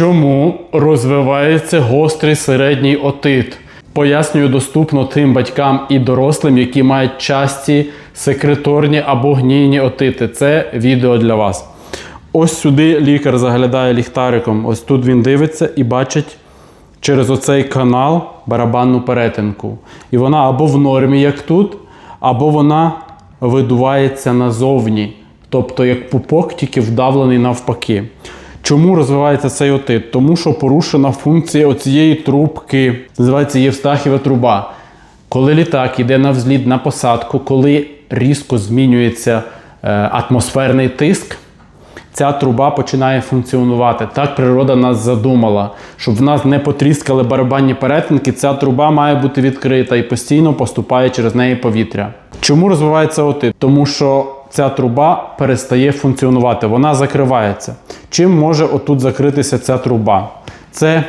Чому розвивається гострий середній отит? Пояснюю доступно тим батькам і дорослим, які мають часті секреторні або гнійні отити. Це відео для вас. Ось сюди лікар заглядає ліхтариком. Ось тут він дивиться і бачить через оцей канал барабанну перетинку. І вона або в нормі, як тут, або вона видувається назовні. Тобто як пупок, тільки вдавлений навпаки. Чому розвивається цей отит? Тому що порушена функція оцієї трубки, називається Євстахіва труба. Коли літак йде на взліт на посадку, коли різко змінюється е, атмосферний тиск, ця труба починає функціонувати. Так природа нас задумала, щоб в нас не потріскали барабанні перетинки, ця труба має бути відкрита і постійно поступає через неї повітря. Чому розвивається отит? Тому що ця труба перестає функціонувати, вона закривається. Чим може отут закритися ця труба? Це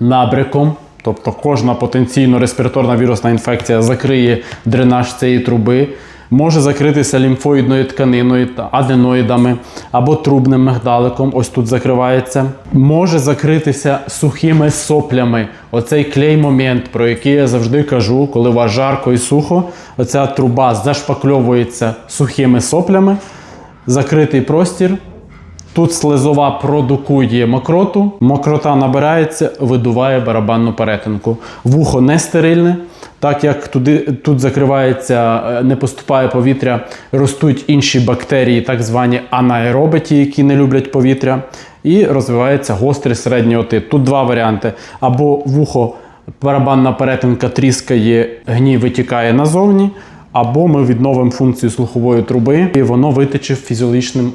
набриком, тобто кожна потенційно респіраторна вірусна інфекція закриє дренаж цієї труби. Може закритися лімфоїдною тканиною та аденоїдами або трубним мигдаликом, ось тут закривається. Може закритися сухими соплями. Оцей клей-момент, про який я завжди кажу, коли у вас жарко і сухо, оця труба зашпакльовується сухими соплями, закритий простір. Тут слизова продукує мокроту, мокрота набирається, видуває барабанну перетинку. Вухо не стерильне, так як туди, тут закривається, е, не поступає повітря, ростуть інші бактерії, так звані анаероби, ті, які не люблять повітря, і розвивається гострий середній отит. Тут два варіанти: або вухо, барабанна перетинка тріскає, гній витікає назовні, або ми відновимо функцію слухової труби, і воно витече фізіологічним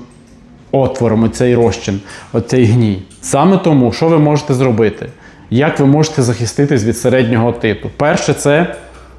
отвором оцей розчин, оцей гній. Саме тому, що ви можете зробити? Як ви можете захиститись від середнього типу. Перше, це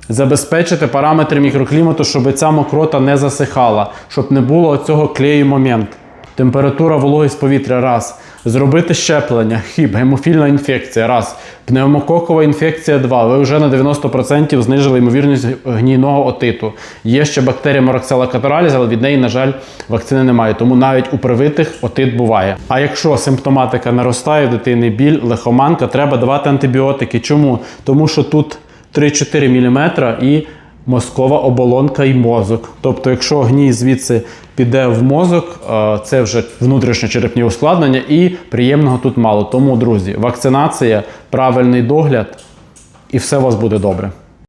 забезпечити параметри мікроклімату, щоб ця мокрота не засихала, щоб не було цього клею момент. Температура, вологість повітря раз. Зробити щеплення, хіб, гемофільна інфекція раз. Пневмококова інфекція 2. Ви вже на 90% знижили ймовірність гнійного отиту. Є ще бактерія Moraxella catarrhalis, але від неї, на жаль, вакцини немає. Тому навіть у привитих отит буває. А якщо симптоматика наростає, в дитини біль, лихоманка, треба давати антибіотики. Чому? Тому що тут 3-4 мм і мозкова оболонка і мозок. Тобто, якщо гній звідси піде в мозок, це вже внутрішньочерепні ускладнення, і приємного тут мало. Тому, друзі, вакцинація, правильний догляд, і все у вас буде добре.